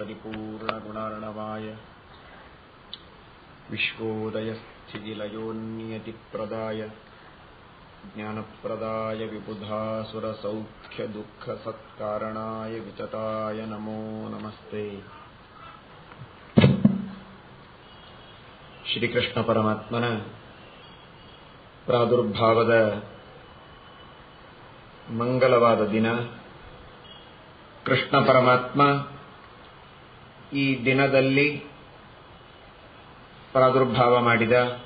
परिपूर्णगुणार्णवाय विश्वोदयस्थितिलयोन्नियतिप्रदाय ज्ञानप्रदाय विबुधासुरसौख्यदुःखसत्कारणाय वितताय नमो नमस्ते ಶ್ರೀಕೃಷ್ಣ ಪರಮಾತ್ಮನ ಪ್ರಾದುರ್ಭಾವದ ಮಂಗಲವಾದ ದಿನ ಕೃಷ್ಣ ಪರಮಾತ್ಮ ಈ ದಿನದಲ್ಲಿ ಪ್ರಾದುರ್ಭಾವ ಮಾಡಿದ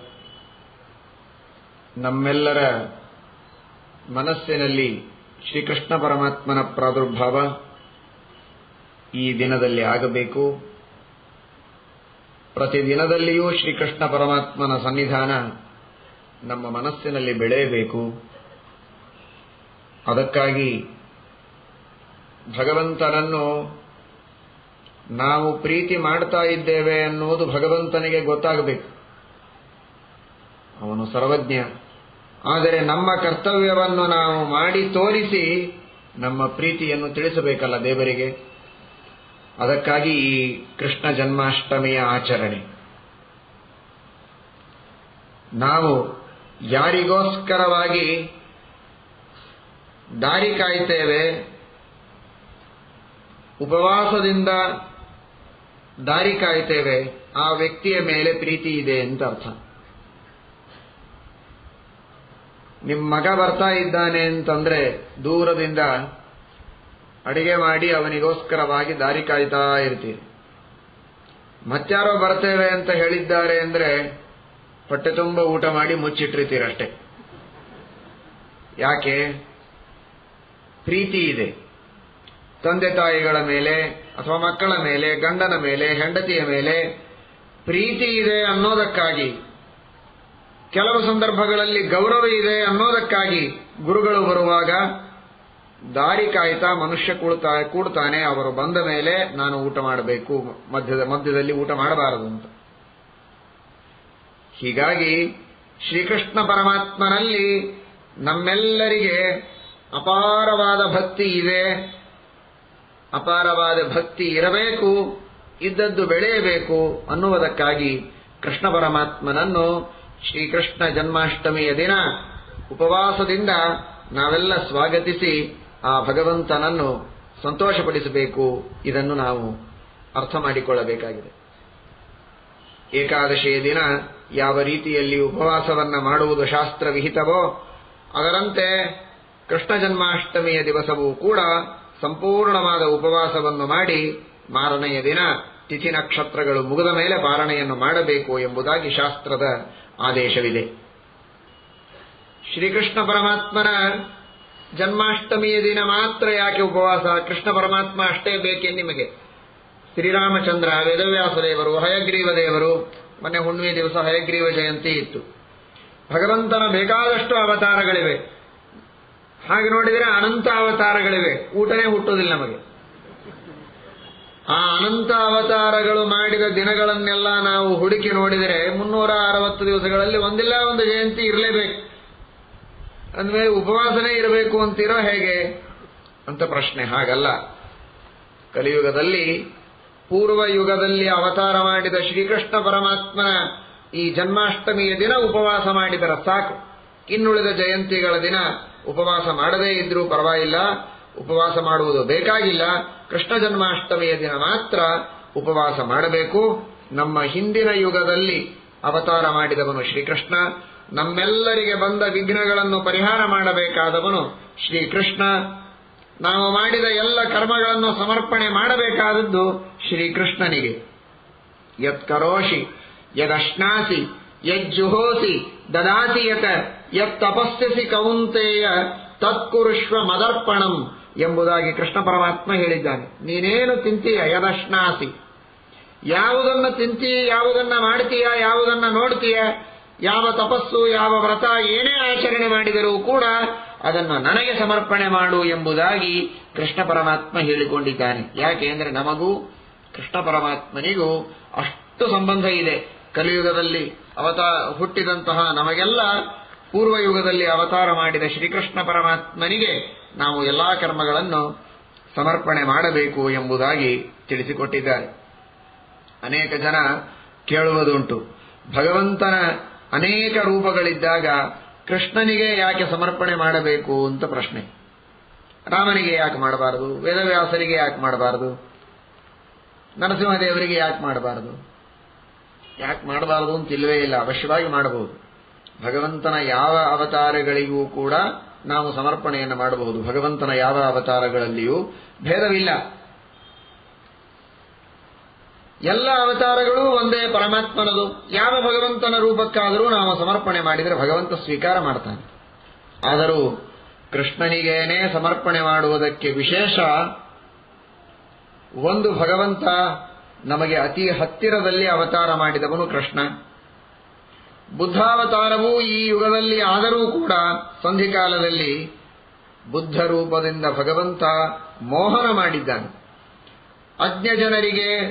ನಮ್ಮೆಲ್ಲರ ಮನಸ್ಸಿನಲ್ಲಿ ಶ್ರೀಕೃಷ್ಣ ಪರಮಾತ್ಮನ ಪ್ರಾದುರ್ಭಾವ ಈ ದಿನದಲ್ಲಿ ಆಗಬೇಕು. ಪ್ರತಿದಿನದಲ್ಲಿಯೂ ಶ್ರೀಕೃಷ್ಣ ಪರಮಾತ್ಮನ ಸನ್ನಿಧಾನ ನಮ್ಮ ಮನಸ್ಸಿನಲ್ಲಿ ಬೆಳೆಯಬೇಕು. ಅದಕ್ಕಾಗಿ ಭಗವಂತನನ್ನು ನಾವು ಪ್ರೀತಿ ಮಾಡ್ತಾ ಇದ್ದೇವೆ ಅನ್ನುವುದು ಭಗವಂತನಿಗೆ ಗೊತ್ತಾಗಬೇಕು. ಅವನು ಸರ್ವಜ್ಞ. ಆದರೆ ನಮ್ಮ ಕರ್ತವ್ಯವನ್ನು ನಾವು ಮಾಡಿ ತೋರಿಸಿ ನಮ್ಮ ಪ್ರೀತಿಯನ್ನು ತಿಳಿಸಬೇಕಲ್ಲ ದೇವರಿಗೆ? ಅದಕ್ಕಾಗಿ ಈ ಕೃಷ್ಣ ಜನ್ಮಾಷ್ಟಮಿಯ ಆಚರಣೆ. ನಾವು ಯಾರಿಗೋಸ್ಕರವಾಗಿ ದಾರಿ ಕಾಯ್ತೇವೆ? ಉಪವಾಸದಿಂದ ದಾರಿ ಕಾಯ್ತೇವೆ ಆ ವ್ಯಕ್ತಿಯ ಮೇಲೆ ಪ್ರೀತಿ ಇದೆ ಅಂತ ಅರ್ಥ. ನಿಮ್ಮ ಮಗ ಬರ್ತಾ ಇದ್ದಾನೆ ಅಂತಂದ್ರೆ ದೂರದಿಂದ ಅಡಿಗೆ ಮಾಡಿ ಅವನಿಗೋಸ್ಕರವಾಗಿ ದಾರಿ ಕಾಯ್ತಾ ಇರ್ತೀರಿ. ಮತ್ತಾರೋ ಬರ್ತೇವೆ ಅಂತ ಹೇಳಿದ್ದಾರೆ ಅಂದ್ರೆ ಹೊಟ್ಟೆ ತುಂಬ ಊಟ ಮಾಡಿ ಮುಚ್ಚಿಟ್ಟಿರ್ತೀರಷ್ಟೇ. ಯಾಕೆ? ಪ್ರೀತಿ ಇದೆ. ತಂದೆ ತಾಯಿಗಳ ಮೇಲೆ ಅಥವಾ ಮಕ್ಕಳ ಮೇಲೆ, ಗಂಡನ ಮೇಲೆ, ಹೆಂಡತಿಯ ಮೇಲೆ ಪ್ರೀತಿ ಇದೆ ಅನ್ನೋದಕ್ಕಾಗಿ, ಕೆಲವು ಸಂದರ್ಭಗಳಲ್ಲಿ ಗೌರವ ಇದೆ ಅನ್ನೋದಕ್ಕಾಗಿ ಗುರುಗಳು ಬರುವಾಗ ದಾರಿ ಕಾಯ್ತಾ ಮನುಷ್ಯ ಕೂಡ್ತಾ, ಕೂಡ್ತಾನೆ, ಅವರು ಬಂದ ಮೇಲೆ ನಾನು ಊಟ ಮಾಡಬೇಕು, ಮಧ್ಯದ, ಮಧ್ಯದಲ್ಲಿ ಊಟ ಮಾಡಬಾರದು ಅಂತ. ಹೀಗಾಗಿ ಶ್ರೀಕೃಷ್ಣ ಪರಮಾತ್ಮನಲ್ಲಿ ನಮ್ಮೆಲ್ಲರಿಗೆ ಅಪಾರವಾದ ಭಕ್ತಿ ಇದೆ. ಅಪಾರವಾದ ಭಕ್ತಿ ಇರಬೇಕು, ಇದ್ದದ್ದು ಬೆಳೆಯಬೇಕು ಅನ್ನುವುದಕ್ಕಾಗಿ ಕೃಷ್ಣ ಪರಮಾತ್ಮನನ್ನು ಶ್ರೀಕೃಷ್ಣ ಜನ್ಮಾಷ್ಟಮಿಯ ದಿನ ಉಪವಾಸದಿಂದ ನಾವೆಲ್ಲ ಸ್ವಾಗತಿಸಿ ಆ ಭಗವಂತನನ್ನು ಸಂತೋಷಪಡಿಸಬೇಕು. ಇದನ್ನು ನಾವು ಅರ್ಥ ಮಾಡಿಕೊಳ್ಳಬೇಕಾಗಿದೆ. ಏಕಾದಶಿಯ ದಿನ ಯಾವ ರೀತಿಯಲ್ಲಿ ಉಪವಾಸವನ್ನು ಮಾಡುವುದು ಶಾಸ್ತ್ರ ವಿಹಿತವೋ ಅದರಂತೆ ಕೃಷ್ಣ ಜನ್ಮಾಷ್ಟಮಿಯ ದಿವಸವೂ ಕೂಡ ಸಂಪೂರ್ಣವಾದ ಉಪವಾಸವನ್ನು ಮಾಡಿ ಮಾರನೆಯ ದಿನ ತಿಥಿ ನಕ್ಷತ್ರಗಳು ಮುಗಿದ ಮೇಲೆ ಪಾರಣೆಯನ್ನು ಮಾಡಬೇಕು ಎಂಬುದಾಗಿ ಶಾಸ್ತ್ರದ ಆದೇಶವಿದೆ. ಶ್ರೀಕೃಷ್ಣ ಪರಮಾತ್ಮನ ಜನ್ಮಾಷ್ಟಮಿಯ ದಿನ ಮಾತ್ರ ಯಾಕೆ ಉಪವಾಸ? ಕೃಷ್ಣ ಪರಮಾತ್ಮ ಅಷ್ಟೇ ಬೇಕೆ ನಿಮಗೆ? ಶ್ರೀರಾಮಚಂದ್ರ ವೇದವ್ಯಾಸ ದೇವರು ಹಯಗ್ರೀವ ದೇವರು, ಮೊನ್ನೆ ಹುಣ್ಣಿಮೆ ದಿವಸ ಹಯಗ್ರೀವ ಜಯಂತಿ ಇತ್ತು. ಭಗವಂತನ ಬೇಕಾದಷ್ಟು ಅವತಾರಗಳಿವೆ. ಹಾಗೆ ನೋಡಿದರೆ ಅನಂತ ಅವತಾರಗಳಿವೆ. ಊಟನೇ ಹುಟ್ಟೋದಿಲ್ಲ ನಮಗೆ. ಆ ಅನಂತ ಅವತಾರಗಳು ಮಾಡಿದ ದಿನಗಳನ್ನೆಲ್ಲ ನಾವು ಹುಡುಕಿ ನೋಡಿದರೆ ಮುನ್ನೂರ ಅರವತ್ತು ದಿವಸಗಳಲ್ಲಿ ಒಂದಿಲ್ಲ ಒಂದು ಜಯಂತಿ ಇರಲೇಬೇಕು. ಅಂದ್ರೆ ಉಪವಾಸನೆ ಇರಬೇಕು ಅಂತಿರೋ ಹೇಗೆ? ಅಂತ ಪ್ರಶ್ನೆ. ಹಾಗಲ್ಲ. ಕಲಿಯುಗದಲ್ಲಿ, ಪೂರ್ವ ಯುಗದಲ್ಲಿ ಅವತಾರ ಮಾಡಿದ ಶ್ರೀಕೃಷ್ಣ ಪರಮಾತ್ಮನ ಈ ಜನ್ಮಾಷ್ಟಮಿಯ ದಿನ ಉಪವಾಸ ಮಾಡಿದರ ಸಾಕು. ಇನ್ನುಳಿದ ಜಯಂತಿಗಳ ದಿನ ಉಪವಾಸ ಮಾಡದೇ ಇದ್ರೂ ಪರವಾಗಿಲ್ಲ, ಉಪವಾಸ ಮಾಡುವುದು ಬೇಕಾಗಿಲ್ಲ. ಕೃಷ್ಣ ಜನ್ಮಾಷ್ಟಮಿಯ ದಿನ ಮಾತ್ರ ಉಪವಾಸ ಮಾಡಬೇಕು. ನಮ್ಮ ಹಿಂದಿನ ಯುಗದಲ್ಲಿ ಅವತಾರ ಮಾಡಿದವನು ಶ್ರೀಕೃಷ್ಣ. ನಮ್ಮೆಲ್ಲರಿಗೆ ಬಂದ ವಿಘ್ನಗಳನ್ನು ಪರಿಹಾರ ಮಾಡಬೇಕಾದವನು ಶ್ರೀಕೃಷ್ಣ. ನಾವು ಮಾಡಿದ ಎಲ್ಲ ಕರ್ಮಗಳನ್ನು ಸಮರ್ಪಣೆ ಮಾಡಬೇಕಾದದ್ದು ಶ್ರೀಕೃಷ್ಣನಿಗೆ. ಯತ್ ಕರೋಷಿ ಯದಶ್ನಾಸಿ, ಯಜ್ಜುಹೋಸಿ, ದದಾಸಿ ಯತ ಯತ್ ತಪಸ್ಸಿಸಿ ಕೌಂತೆಯ ತತ್ಕುರುಷ್ವ ಮದರ್ಪಣಂ ಎಂಬುದಾಗಿ ಕೃಷ್ಣ ಪರಮಾತ್ಮ ಹೇಳಿದ್ದಾನೆ. ನೀನೇನು ತಿಂತೀಯ? ಯದಶ್ನಾಸಿ ಯಾವುದನ್ನು ತಿಂತೀಯ? ಯಾವುದನ್ನ ಮಾಡ್ತೀಯ? ಯಾವುದನ್ನ ನೋಡ್ತೀಯ? ಯಾವ ತಪಸ್ಸು, ಯಾವ ವ್ರತ, ಏನೇ ಆಚರಣೆ ಮಾಡಿದರೂ ಕೂಡ ಅದನ್ನು ನನಗೆ ಸಮರ್ಪಣೆ ಮಾಡು ಎಂಬುದಾಗಿ ಕೃಷ್ಣ ಪರಮಾತ್ಮ ಹೇಳಿಕೊಂಡಿದ್ದಾನೆ. ಯಾಕೆ ಅಂದರೆ ನಮಗೂ ಕೃಷ್ಣ ಪರಮಾತ್ಮನಿಗೂ ಅಷ್ಟು ಸಂಬಂಧ ಇದೆ. ಕಲಿಯುಗದಲ್ಲಿ ಅವತ ಹುಟ್ಟಿದಂತಹ ನಮಗೆಲ್ಲ ಪೂರ್ವ ಯುಗದಲ್ಲಿ ಅವತಾರ ಮಾಡಿದ ಶ್ರೀಕೃಷ್ಣ ಪರಮಾತ್ಮನಿಗೆ ನಾವು ಎಲ್ಲಾ ಕರ್ಮಗಳನ್ನು ಸಮರ್ಪಣೆ ಮಾಡಬೇಕು ಎಂಬುದಾಗಿ ತಿಳಿಸಿಕೊಟ್ಟಿದ್ದಾರೆ. ಅನೇಕ ಜನ ಕೇಳುವುದುಂಟು. ಭಗವಂತನ ಅನೇಕ ರೂಪಗಳಿದ್ದಾಗ ಕೃಷ್ಣನಿಗೆ ಯಾಕೆ ಸಮರ್ಪಣೆ ಮಾಡಬೇಕು ಅಂತ ಪ್ರಶ್ನೆ. ರಾಮನಿಗೆ ಯಾಕೆ ಮಾಡಬಾರದು? ವೇದವ್ಯಾಸರಿಗೆ ಯಾಕೆ ಮಾಡಬಾರದು? ನರಸಿಂಹದೇವರಿಗೆ ಯಾಕೆ ಮಾಡಬಾರದು? ಯಾಕೆ ಮಾಡಬಾರದು ಅಂತ ಇಲ್ಲವೇ ಇಲ್ಲ. ಅವಶ್ಯವಾಗಿ ಮಾಡಬಹುದು. ಭಗವಂತನ ಯಾವ ಅವತಾರಗಳಿಗೂ ಕೂಡ ನಾವು ಸಮರ್ಪಣೆಯನ್ನು ಮಾಡಬಹುದು. ಭಗವಂತನ ಯಾವ ಅವತಾರಗಳಲ್ಲಿಯೂ ಭೇದವಿಲ್ಲ. ಎಲ್ಲ ಅವತಾರಗಳು ಒಂದೇ ಪರಮಾತ್ಮನದು. ಯಾವ ಭಗವಂತನ ರೂಪಕ್ಕಾದರೂ ನಾವು ಸಮರ್ಪಣೆ ಮಾಡಿದರೆ ಭಗವಂತ ಸ್ವೀಕಾರ ಮಾಡ್ತಾನೆ. ಆದರೂ ಕೃಷ್ಣನಿಗೇನೇ ಸಮರ್ಪಣೆ ಮಾಡುವುದಕ್ಕೆ ವಿಶೇಷ ಒಂದು ಭಗವಂತ ನಮಗೆ ಅತಿ ಹತ್ತಿರದಲ್ಲಿ ಅವತಾರ ಮಾಡಿದವನು ಕೃಷ್ಣ. ಬುದ್ಧಾವತಾರವೂ ಈ ಯುಗದಲ್ಲಿ ಆದರೂ ಕೂಡ ಸಂಧಿಕಾಲದಲ್ಲಿ ಬುದ್ಧ ರೂಪದಿಂದ ಭಗವಂತ ಮೋಹನ ಮಾಡಿದ್ದಾನೆ. ಅಜ್ಞ ಜನರಿಗೆ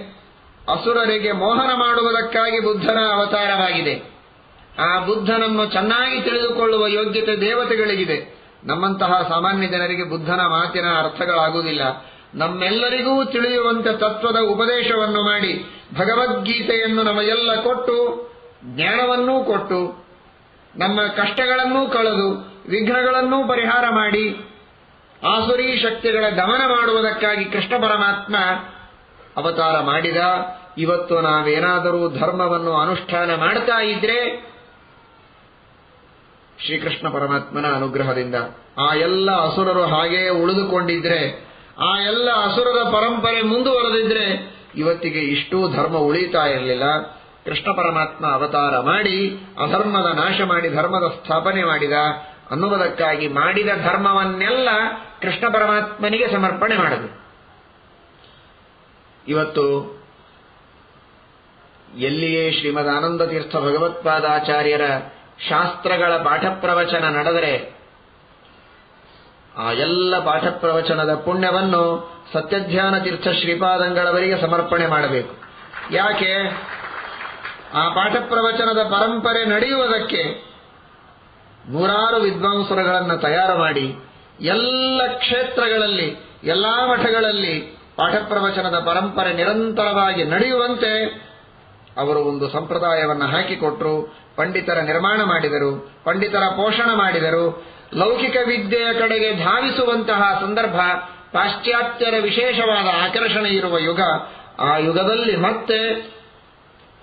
ಅಸುರರಿಗೆ ಮೋಹನ ಮಾಡುವುದಕ್ಕಾಗಿ ಬುದ್ಧನ ಅವತಾರವಾಗಿದೆ. ಆ ಬುದ್ಧನನ್ನು ಚೆನ್ನಾಗಿ ತಿಳಿದುಕೊಳ್ಳುವ ಯೋಗ್ಯತೆ ದೇವತೆಗಳಿಗಿದೆ. ನಮ್ಮಂತಹ ಸಾಮಾನ್ಯ ಜನರಿಗೆ ಬುದ್ಧನ ಮಾತಿನ ಅರ್ಥಗಳಾಗುವುದಿಲ್ಲ. ನಮ್ಮೆಲ್ಲರಿಗೂ ತಿಳಿಯುವಂತೆ ತತ್ವದ ಉಪದೇಶವನ್ನು ಮಾಡಿ ಭಗವದ್ಗೀತೆಯನ್ನು ನಮಗೆಲ್ಲ ಕೊಟ್ಟು ಜ್ಞಾನವನ್ನೂ ಕೊಟ್ಟು, ನಮ್ಮ ಕಷ್ಟಗಳನ್ನೂ ಕಳೆದು, ವಿಘ್ನಗಳನ್ನೂ ಪರಿಹಾರ ಮಾಡಿ, ಆಸುರಿ ಶಕ್ತಿಗಳ ದಮನ ಮಾಡುವುದಕ್ಕಾಗಿ ಕೃಷ್ಣ ಪರಮಾತ್ಮ ಅವತಾರ ಮಾಡಿದ, ಇವತ್ತು ನಾವೇನಾದರೂ ಧರ್ಮವನ್ನು ಅನುಷ್ಠಾನ ಮಾಡ್ತಾ ಇದ್ರೆ, ಶ್ರೀಕೃಷ್ಣ ಪರಮಾತ್ಮನ ಅನುಗ್ರಹದಿಂದ ಆ ಎಲ್ಲ ಅಸುರರು ಹಾಗೇ ಉಳಿದುಕೊಂಡಿದ್ರೆ, ಆ ಎಲ್ಲ ಅಸುರದ ಪರಂಪರೆ ಮುಂದುವರೆದಿದ್ರೆ, ಇವತ್ತಿಗೆ ಇಷ್ಟೂ ಧರ್ಮ ಉಳಿತಾ ಇರಲಿಲ್ಲ. ಕೃಷ್ಣ ಪರಮಾತ್ಮ ಅವತಾರ ಮಾಡಿ, ಅಧರ್ಮದ ನಾಶ ಮಾಡಿ, ಧರ್ಮದ ಸ್ಥಾಪನೆ ಮಾಡಿದ, ಅನ್ನುವುದಕ್ಕಾಗಿ ಮಾಡಿದ ಧರ್ಮವನ್ನೆಲ್ಲ ಕೃಷ್ಣ ಪರಮಾತ್ಮನಿಗೆ ಸಮರ್ಪಣೆ ಮಾಡಬೇಕು ಇವತ್ತು ಎಲ್ಲಿಯೇ ಶ್ರೀಮದ್ ಆನಂದ ತೀರ್ಥ ಭಗವತ್ಪಾದಾಚಾರ್ಯರ ಶಾಸ್ತ್ರಗಳ ಪಾಠ ಪ್ರವಚನ ನಡೆದರೆ, ಆ ಎಲ್ಲ ಪಾಠ ಪ್ರವಚನದ ಪುಣ್ಯವನ್ನು ಸತ್ಯಧ್ಯಾನ ತೀರ್ಥ ಶ್ರೀಪಾದಂಗಳವರಿಗೆ ಸಮರ್ಪಣೆ ಮಾಡಬೇಕು. ಯಾಕೆ? ಆ ಪಾಠ ಪ್ರವಚನದ ಪರಂಪರೆ ನಡೆಯುವುದಕ್ಕೆ ನೂರಾರು ವಿದ್ವಾಂಸರುಗಳನ್ನು ತಯಾರು ಮಾಡಿ ಎಲ್ಲ ಕ್ಷೇತ್ರಗಳಲ್ಲಿ, ಎಲ್ಲಾ ಮಠಗಳಲ್ಲಿ ಪಾಠ ಪ್ರವಚನದ ಪರಂಪರೆ ನಿರಂತರವಾಗಿ ನಡೆಯುವಂತೆ ಅವರು ಒಂದು ಸಂಪ್ರದಾಯವನ್ನು ಹಾಕಿಕೊಟ್ಟರು ಪಂಡಿತರ ನಿರ್ಮಾಣ ಮಾಡಿದರು, ಪಂಡಿತರ ಪೋಷಣ ಮಾಡಿದರು. ಲೌಕಿಕ ವಿದ್ಯೆಯ ಕಡೆಗೆ ಧಾವಿಸುವಂತಹ ಸಂದರ್ಭ, ಪಾಶ್ಚಾತ್ಯರ ವಿಶೇಷವಾದ ಆಕರ್ಷಣೆ ಇರುವ ಯುಗ, ಆ ಯುಗದಲ್ಲಿ ಮತ್ತೆ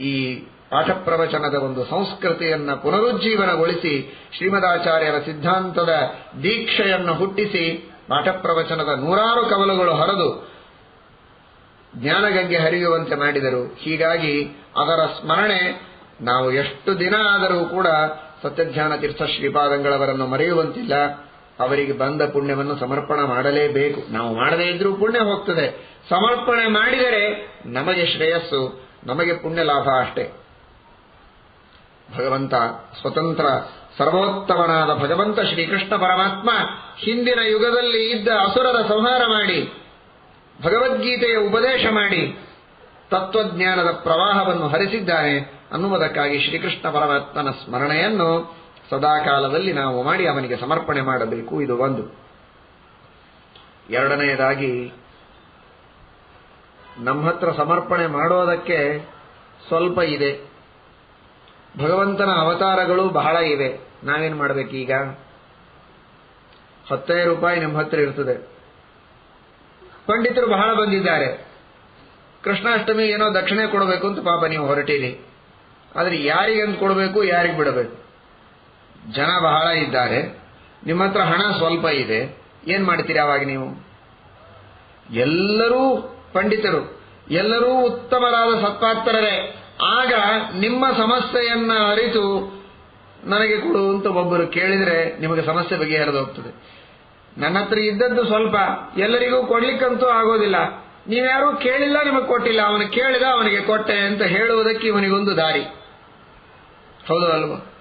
ಈ ಪಾಠ ಪ್ರವಚನದ ಒಂದು ಸಂಸ್ಕೃತಿಯನ್ನು ಪುನರುಜ್ಜೀವನಗೊಳಿಸಿ ಶ್ರೀಮದಾಚಾರ್ಯರ ಸಿದ್ಧಾಂತದ ದೀಕ್ಷೆಯನ್ನು ಹುಟ್ಟಿಸಿ ಪಾಠ ಪ್ರವಚನದ ನೂರಾರು ಕವಲುಗಳು ಹರಿದು ಜ್ಞಾನಗಂಗೆ ಹರಿಯುವಂತೆ ಮಾಡಿದರು. ಹೀಗಾಗಿ ಅದರ ಸ್ಮರಣೆ ನಾವು ಎಷ್ಟು ದಿನ ಆದರೂ ಕೂಡ ಸತ್ಯಜ್ಞಾನ ತೀರ್ಥ ಶ್ರೀಪಾದಂಗಳವರನ್ನು ಮರೆಯುವಂತಿಲ್ಲ. ಅವರಿಗೆ ಬಂದ ಪುಣ್ಯವನ್ನು ಸಮರ್ಪಣೆ ಮಾಡಲೇಬೇಕು. ನಾವು ಮಾಡದೇ ಇದ್ರೂ ಪುಣ್ಯ ಹೋಗ್ತದೆ. ಸಮರ್ಪಣೆ ಮಾಡಿದರೆ ನಮಗೆ ಶ್ರೇಯಸ್ಸು, ನಮಗೆ ಪುಣ್ಯ ಲಾಭ ಅಷ್ಟೇ. ಭಗವಂತ ಸ್ವತಂತ್ರ ಸರ್ವೋತ್ತಮನಾದ ಭಗವಂತ ಶ್ರೀಕೃಷ್ಣ ಪರಮಾತ್ಮ ಹಿಂದಿನ ಯುಗದಲ್ಲಿ ಇದ್ದ ಅಸುರರ ಸಂಹಾರ ಮಾಡಿ, ಭಗವದ್ಗೀತೆಯ ಉಪದೇಶ ಮಾಡಿ, ತತ್ವಜ್ಞಾನದ ಪ್ರವಾಹವನ್ನು ಹರಿಸಿದ್ದಾನೆ ಅನ್ನುವುದಕ್ಕಾಗಿ ಶ್ರೀಕೃಷ್ಣ ಪರಮಾತ್ಮನ ಸ್ಮರಣೆಯನ್ನು ಸದಾಕಾಲದಲ್ಲಿ ನಾವು ಮಾಡಿ ಅವನಿಗೆ ಸಮರ್ಪಣೆ ಮಾಡಬೇಕು. ಇದು ಒಂದು. ಎರಡನೆಯದಾಗಿ, ನಮ್ಮ ಹತ್ರ ಸಮರ್ಪಣೆ ಮಾಡೋದಕ್ಕೆ ಸ್ವಲ್ಪ ಇದೆ. ಭಗವಂತನ ಅವತಾರಗಳು ಬಹಳ ಇವೆ. ನಾವೇನು ಮಾಡಬೇಕೀಗ ಹತ್ತೈದು ರೂಪಾಯಿ ನಿಮ್ಮ ಹತ್ರ ಇರ್ತದೆ. ಪಂಡಿತರು ಬಹಳ ಬಂದಿದ್ದಾರೆ. ಕೃಷ್ಣಾಷ್ಟಮಿ ಏನೋ ದಕ್ಷಿಣೆ ಕೊಡಬೇಕು ಅಂತ ಪಾಪ ನೀವು ಹೊರಟೀರಿ. ಆದರೆ ಯಾರಿಗಂತ ಕೊಡಬೇಕು, ಯಾರಿಗೆ ಬಿಡಬೇಕು? ಜನ ಬಹಳ ಇದ್ದಾರೆ. ನಿಮ್ಮ ಹತ್ರ ಹಣ ಸ್ವಲ್ಪ ಇದೆ. ಏನ್ ಮಾಡ್ತೀರಿ ಅವಾಗ ನೀವು? ಎಲ್ಲರೂ ಪಂಡಿತರು. ಎಲ್ಲರೂ ಉತ್ತಮರಾದ ಸತ್ಪಾತ್ರರೇ. ಆಗ ನಿಮ್ಮ ಸಮಸ್ಯೆಯನ್ನ ಅರಿತು ನನಗೆ ಕೊಡು ಅಂತ ಒಬ್ಬರು ಕೇಳಿದ್ರೆ ನಿಮಗೆ ಸಮಸ್ಯೆ ಬಗೆಹರಿದು ಹೋಗ್ತದೆ. ನನ್ನ ಹತ್ರ ಇದ್ದದ್ದು ಸ್ವಲ್ಪ ಎಲ್ಲರಿಗೂ ಕೊಡ್ಲಿಕ್ಕಂತೂ ಆಗೋದಿಲ್ಲ. ನೀವ್ಯಾರೂ ಕೇಳಿಲ್ಲ, ನಿಮಗೆ ಕೊಟ್ಟಿಲ್ಲ. ಅವನು ಕೇಳಿದ, ಅವನಿಗೆ ಕೊಟ್ಟೆ ಅಂತ ಹೇಳುವುದಕ್ಕೆ ಇವನಿಗೊಂದು ದಾರಿ. ಹೌದು ಅಲ್ವಾ?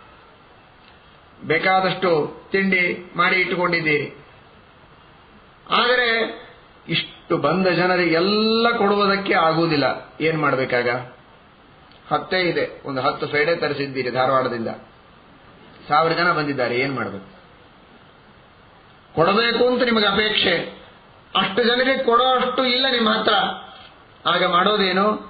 ಬೇಕಾದಷ್ಟು ತಿಂಡಿ ಮಾಡಿ ಇಟ್ಟುಕೊಂಡಿದ್ದೀರಿ. ಆದರೆ ಇಷ್ಟು ಬಂದ ಜನರಿಗೆಲ್ಲ ಕೊಡುವುದಕ್ಕೆ ಆಗುವುದಿಲ್ಲ. ಏನ್ ಮಾಡಬೇಕಾಗ? ಹತ್ತೇ ಇದೆ. ಒಂದು ಹತ್ತು ಫೇಡೆ ತರಿಸಿದ್ದೀರಿ, ಧಾರವಾಡದಿಂದ. ಸಾವಿರ ಜನ ಬಂದಿದ್ದಾರೆ, ಏನ್ ಮಾಡಬೇಕು? ಕೊಡಬೇಕು ಅಂತ ನಿಮಗೆ ಅಪೇಕ್ಷೆ. ಅಷ್ಟು ಜನರಿಗೆ ಕೊಡೋ ಅಷ್ಟು ಇಲ್ಲ ನಿಮ್ಮ ಹತ್ರ. ಆಗ ಮಾಡೋದೇನು?